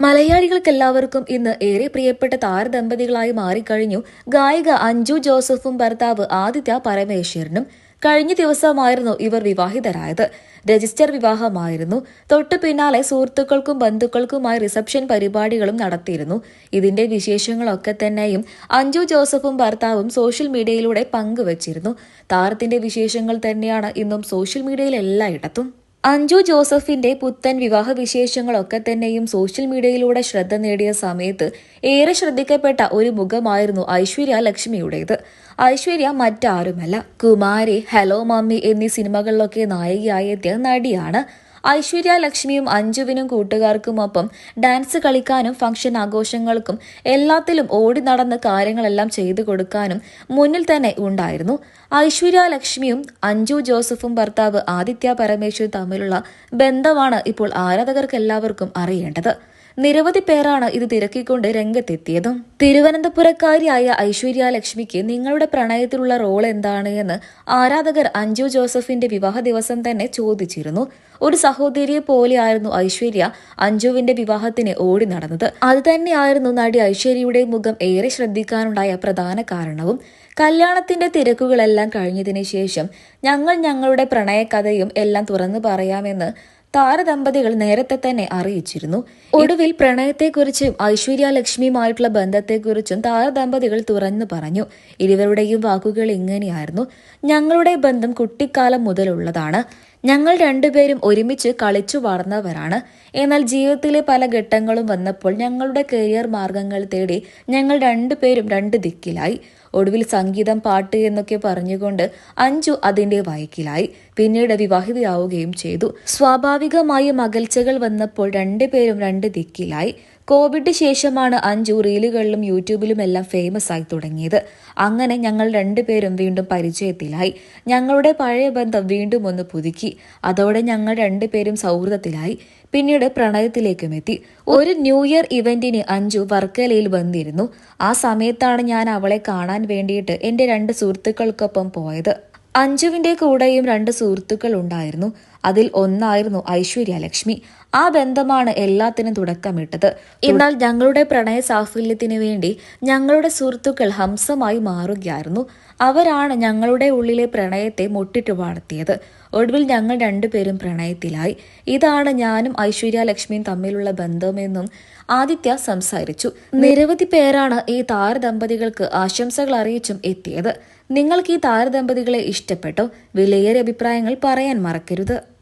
മലയാളികൾക്കെല്ലാവർക്കും ഇന്ന് ഏറെ പ്രിയപ്പെട്ട താരദമ്പതികളായി മാറിക്കഴിഞ്ഞു. ഗായിക അഞ്ജു ജോസഫും ഭർത്താവ് ആദിത്യ പരമേശ്വരനും കഴിഞ്ഞ ദിവസമായിരുന്നു ഇവർ വിവാഹിതരായത്. രജിസ്റ്റർ വിവാഹമായിരുന്നു. തൊട്ടു പിന്നാലെ സുഹൃത്തുക്കൾക്കും ബന്ധുക്കൾക്കുമായി റിസപ്ഷൻ പരിപാടികളും നടത്തിയിരുന്നു. ഇതിന്റെ വിശേഷങ്ങളൊക്കെ തന്നെയും അഞ്ജു ജോസഫും ഭർത്താവും സോഷ്യൽ മീഡിയയിലൂടെ പങ്കുവച്ചിരുന്നു. താരത്തിന്റെ വിശേഷങ്ങൾ തന്നെയാണ് ഇന്നും സോഷ്യൽ മീഡിയയിൽ എല്ലായിടത്തും അഞ്ജു ജോസഫിന്റെ പുത്തൻ വിവാഹ വിശേഷങ്ങളൊക്കെ തന്നെയും സോഷ്യൽ മീഡിയയിലൂടെ ശ്രദ്ധ നേടിയ സമയത്ത് ഏറെ ശ്രദ്ധിക്കപ്പെട്ട ഒരു മുഖമായിരുന്നു ഐശ്വര്യ ലക്ഷ്മിയുടേത്. ഐശ്വര്യ മറ്റാരുമല്ല. കുമാരി ഹലോ മമ്മി എന്നീ സിനിമകളിലൊക്കെ നായികയായ നടിയാണ് ഐശ്വര്യ ലക്ഷ്മിയും അഞ്ജുവിനും കൂട്ടുകാർക്കുമൊപ്പം ഡാൻസ് കളിക്കാനും ഫംഗ്ഷൻ ആഘോഷങ്ങൾക്കും എല്ലാത്തിലും ഓടി നടന്ന് കാര്യങ്ങളെല്ലാം ചെയ്തു കൊടുക്കാനും മുന്നിൽ തന്നെ ഉണ്ടായിരുന്നു. ഐശ്വര്യ ലക്ഷ്മിയും അഞ്ജു ജോസഫും ഭർത്താവ് ആദിത്യ പരമേശ്വർ തമ്മിലുള്ള ബന്ധമാണ് ഇപ്പോൾ ആരാധകർക്ക് എല്ലാവർക്കും അറിയേണ്ടത്. നിരവധി പേരാണ് ഇത് തിരക്കിക്കൊണ്ട് രംഗത്തെത്തിയതും. തിരുവനന്തപുരക്കാരിയായ ഐശ്വര്യ ലക്ഷ്മിക്ക് നിങ്ങളുടെ പ്രണയത്തിലുള്ള റോൾ എന്താണ് എന്ന് ആരാധകർ അഞ്ജു ജോസഫിന്റെ വിവാഹ ദിവസം തന്നെ ചോദിച്ചിരുന്നു. ഒരു സഹോദരിയെ പോലെയായിരുന്നു ഐശ്വര്യ അഞ്ജുവിന്റെ വിവാഹത്തിന് ഓടി നടന്നത്. അത് തന്നെയായിരുന്നു നടി ഐശ്വര്യയുടെ മുഖം ഏറെ ശ്രദ്ധിക്കാനുണ്ടായ പ്രധാന കാരണവും. കല്യാണത്തിന്റെ തിരക്കുകളെല്ലാം കഴിഞ്ഞതിന് ശേഷം ഞങ്ങൾ ഞങ്ങളുടെ പ്രണയകഥയും എല്ലാം തുറന്നു പറയാമെന്ന് താരദമ്പതികൾ നേരത്തെ തന്നെ അറിയിച്ചിരുന്നു. ഒടുവിൽ പ്രണയത്തെക്കുറിച്ചും ഐശ്വര്യ ലക്ഷ്മിയുമായിട്ടുള്ള ബന്ധത്തെക്കുറിച്ചും താരദമ്പതികൾ തുറന്നു പറഞ്ഞു. ഇരുവരുടെയും വാക്കുകൾ ഇങ്ങനെയായിരുന്നു. ഞങ്ങളുടെ ബന്ധം കുട്ടിക്കാലം മുതലുള്ളതാണ്. ഞങ്ങൾ രണ്ടുപേരും ഒരുമിച്ച് കളിച്ചു വളർന്നവരാണ്. എന്നാൽ ജീവിതത്തിലെ പല ഘട്ടങ്ങളും വന്നപ്പോൾ ഞങ്ങളുടെ കരിയർ മാർഗങ്ങൾ തേടി ഞങ്ങൾ രണ്ടുപേരും രണ്ട് ദിക്കിലായി. ഒടുവിൽ സംഗീതം പാട്ട് എന്നൊക്കെ പറഞ്ഞുകൊണ്ട് അഞ്ചു അതിന്റെ വയക്കിലായി. പിന്നീട് വിവാഹിതയാവുകയും ചെയ്തു. സ്വാഭാവികമായും അകൽച്ചകൾ വന്നപ്പോൾ രണ്ടുപേരും രണ്ട് ദിക്കിലായി. കോവിഡ് ശേഷമാണ് അഞ്ജു റീലുകളിലും യൂട്യൂബിലും എല്ലാം ഫേമസ് ആയി തുടങ്ങിയത്. അങ്ങനെ ഞങ്ങൾ രണ്ടുപേരും വീണ്ടും പരിചയത്തിലായി. ഞങ്ങളുടെ പഴയ ബന്ധം വീണ്ടും ഒന്ന് പുതുക്കി. അതോടെ ഞങ്ങൾ രണ്ടുപേരും സൗഹൃദത്തിലായി. പിന്നീട് പ്രണയത്തിലേക്കും എത്തി. ഒരു ന്യൂ ഇയർ ഇവന്റിന് അഞ്ചു വർക്കലയിൽ വന്നിരുന്നു. ആ സമയത്താണ് ഞാൻ അവളെ കാണാൻ വേണ്ടിയിട്ട് എന്റെ രണ്ട് സുഹൃത്തുക്കൾക്കൊപ്പം പോയത്. അഞ്ജുവിന്റെ കൂടെയും രണ്ട് സുഹൃത്തുക്കൾ ഉണ്ടായിരുന്നു. അതിൽ ഒന്നായിരുന്നു ഐശ്വര്യ ലക്ഷ്മി. ആ ബന്ധമാണ് എല്ലാത്തിനും തുടക്കമിട്ടത്. എന്നാൽ ഞങ്ങളുടെ പ്രണയ സാഫല്യത്തിന് വേണ്ടി ഞങ്ങളുടെ സുഹൃത്തുക്കൾ ഹംസമായി മാറുകയായിരുന്നു. അവരാണ് ഞങ്ങളുടെ ഉള്ളിലെ പ്രണയത്തെ മുട്ടിട്ട് വളർത്തിയത് ഒടുവിൽ ഞങ്ങൾ രണ്ടുപേരും പ്രണയത്തിലായി. ഇതാണ് ഞാനും ഐശ്വര്യ ലക്ഷ്മിയും തമ്മിലുള്ള ബന്ധമെന്നും ആദിത്യ സംസാരിച്ചു. നിരവധി പേരാണ് ഈ താരദമ്പതികൾക്ക് ആശംസകൾ അറിയിച്ചും എത്തിയത്. നിങ്ങൾക്ക് ഈ താരദമ്പതികളെ ഇഷ്ടപ്പെട്ടോ? വിലയേറിയ അഭിപ്രായങ്ങൾ പറയാൻ മറക്കരുത്.